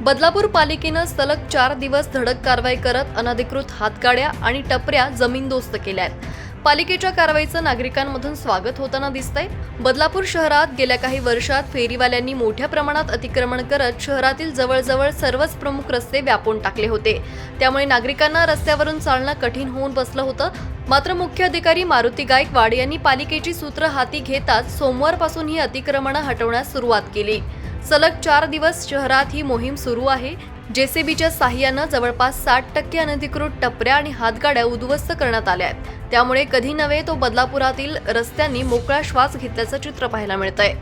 बदलापूर पालिकेनं सलग चार दिवस धडक कारवाई करत अनधिकृत हातगाड्या आणि टपऱ्या जमीनदोस्त केल्या आहेत. पालिकेच्या कारवाईचं नागरिकांमधून स्वागत होताना दिसतंय. बदलापूर शहरात गेल्या काही वर्षात फेरीवाल्यांनी मोठ्या प्रमाणात अतिक्रमण करत शहरातील जवळजवळ सर्वच प्रमुख रस्ते व्यापून टाकले होते. त्यामुळे नागरिकांना रस्त्यावरून चालणं कठीण होऊन बसलं होतं. मात्र मुख्य अधिकारी मारुती गायकवाड यांनी पालिकेची सूत्र हाती घेताच सोमवारपासून ही अतिक्रमणं हटवण्यास सुरुवात केली. सलग चार दिवस शहरात ही मोहीम सुरू आहे. जेसीबीच्या साह्यानं जवळपास साठ टक्के अनधिकृत टपऱ्या आणि हातगाड्या उद्ध्वस्त करण्यात आल्या आहेत. त्यामुळे कधी नव्हे तो बदलापुरातील रस्त्यांनी मोकळा श्वास घेतल्याचं चित्र पाहायला मिळतंय.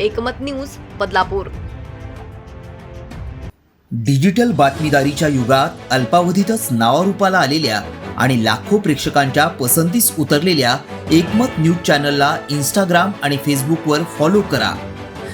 एकमत न्यूज बदलापूर. डिजिटल बातमीदारीच्या युगात अल्पावधीतच नावारूपाला आलेल्या आणि लाखो प्रेक्षकांच्या पसंतीस उतरलेल्या एकमत न्यूज चॅनलला इंस्टाग्राम आणि फेसबुकवर फॉलो करा.